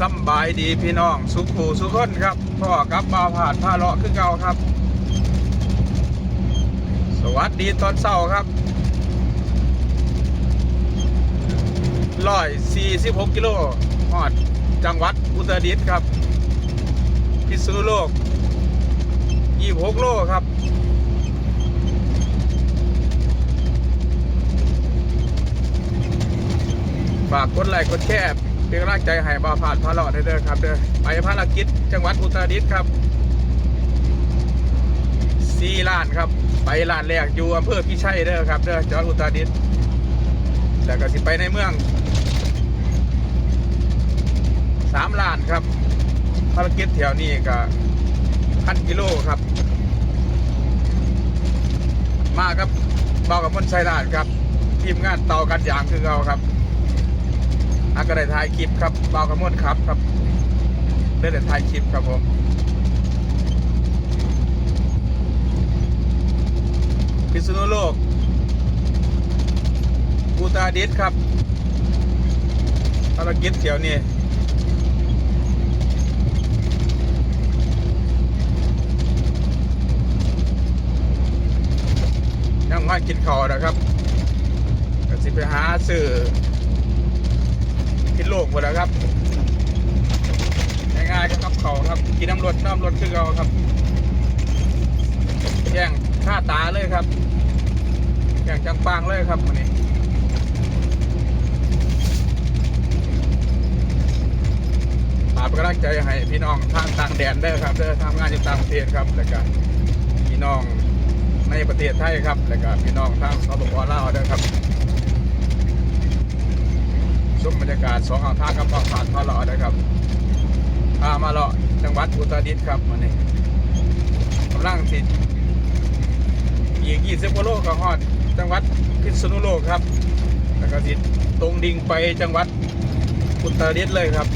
สบายดีพี่น้องสุขูสุขคนครับพ่อกับบ่าวผ่านผ้าเลาะคือเก่าครับ สวัสดีตอนเช้าครับร้อยสี่สิบหกกิโลหอดจังหวัดอุตรดิตถ์ครับ พิษณุโลกยี่หกโลครับฝากกดไลค์กดแชร์ เป็นกำลังใจให้บ่าวผ่านพาเลาะได้เด้อครับเด้อไปภารกิจจังหวัดอุตรดิตถ์ครับสี่ล้านครับ ไปล้านแรกอยู่อำเภอพิชัยเด้อครับเด้อจังหวัดอุตรดิตถ์แล้วก็สิไปในเมืองสามล้านครับภารกิจแถวนี้ก็พันกิโลครับ มาครับเบากับมนชัยลาดครับ ทีมงานเตากันยางคือเราครับ อากระได้ถ่ายคลิปครับเบากับมนครับครับได้แต่ถ่ายคลิปครับผมพิษณุโลกอุตรดิตถ์ครับภารกิจเที่ยวนี้ยังมากินข้าวนะครับก็สิไปหาซื้อ กหมดแล้วครับง่ายๆก็กับเขาครับกินน้ำรดน้ำรดคือเราครับแย่งข้าตาเลยครับแย่งจังปังเลยครับวันนี้ฝากกำลังใจให้พี่น้องทางต่างแดนได้ครับเด้อทำงานอยู่ต่างประเทศครับแล้วก็พี่น้องในประเทศไทยครับและก็พี่น้องทางสปปลาวด้วยครับ ชมบรรยากาศสองข้างทางกับฝั่งผ่านมาเลาะนะครับพามาเลาะจังหวัดอุตรดิตถ์ครับวันนี้กำลังติดอีก20กิโลก็ฮอด จังหวัดพิษณุโลกครับ แล้วก็ติดตรงดิ่งไปจังหวัดอุตรดิตถ์เลยครับ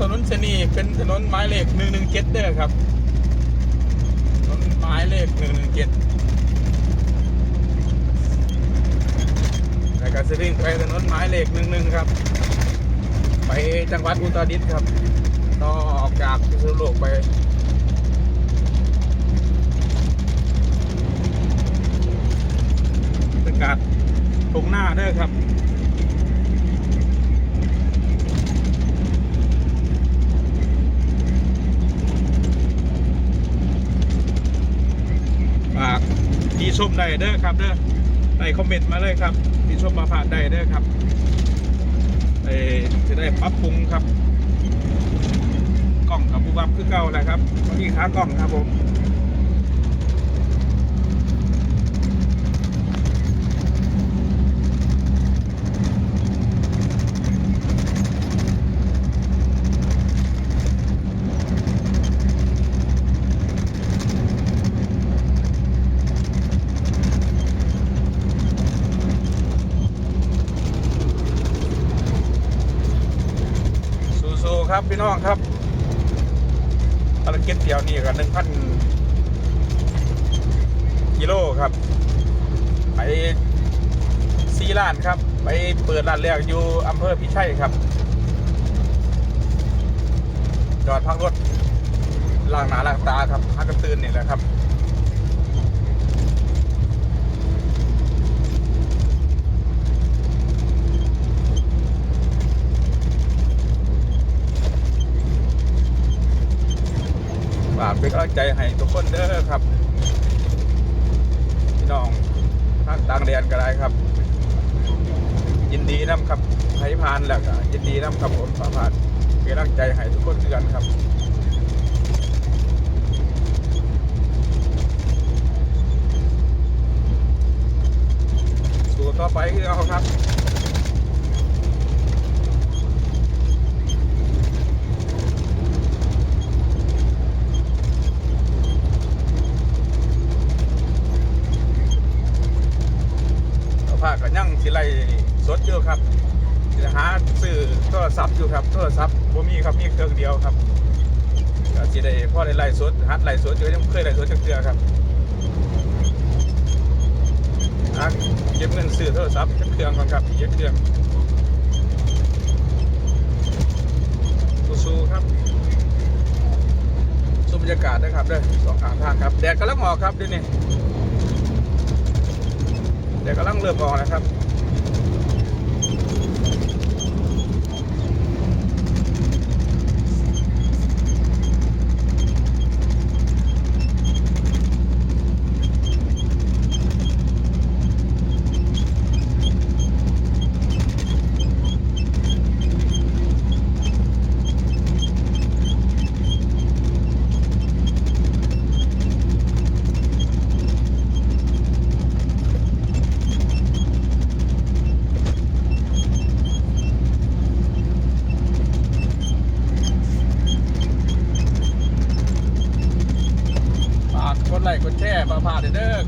ถนน ถนนเสนีเป็นถนนหมายเลขหนึ่งหนึ่งเจ็ดเด้อครับถนนหมายเลขหนึ่งหนึ่งเจ็ดแล้วก็จะวิ่งไปถนนหมายเลขหนึ่งหนึ่งครับ ไปจังหวัดอุตรดิตถ์ครับต่อออกจากพิษณุโลกไปบรรยากาศตรงหน้าเด้อครับ ฝากที่ ชมได้เด้อครับเด้อใต้คอมเมนต์มาเลยครับที่ชมมาผ่านได้เด้อครับเอจะได้ปรับปรุงครับ กล่องกับบูบับคือเก่าแหละครับวันนี้ขากล่องครับผมสู้ๆ ครับพี่น้องครับภารกิจเดียวนี่ก็หนึ่งพันกิโลครับ ไปซีล้านครับ ไปเปิดร้านแรกอยู่อำเภอพิชัยครับ จอดพักรถล่างหนาล่างตาครับพักกระตื่นนี่แหละครับ ฝากเป็นกำ ลังใจให้ทุกคนเด้อครับพี่น้องทางต่างแดนก็ได้ครับ ยินดีน้ำครับไทยพานแล้วก็ยินดีน้ำครับผมฝากผ่านเป็นกำลังใจให้ทุกคนเช่นกันครับต่อไปคือเอาครับากันยั่งสิไล่สดอยู่ครับหาซื้อโทรศัพท์อยู่ครับโทรศัพท์บ่มีครับมีเครื่องเดียวครับก็สิได้พ่อได้ไล่สดหัดไล่สดอยู่ยังบ่เคยไล่สดจักเทื่อครับเก็บเงินซื้อโทรศัพท์เครื่องก่อนครับอีกจักเครื่องสู้ครับสูบบรรยากาศนะครับเด้อสองข้างทางครับแดดกำลังออกครับเดี๋ยวนี้ ดี๋ยวกำลังเริ่มออกนะครับ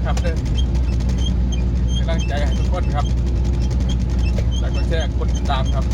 ครับเด้อกำลังใจให้ทุกคนครับ แล้วก็แชร์คนติดตามครับ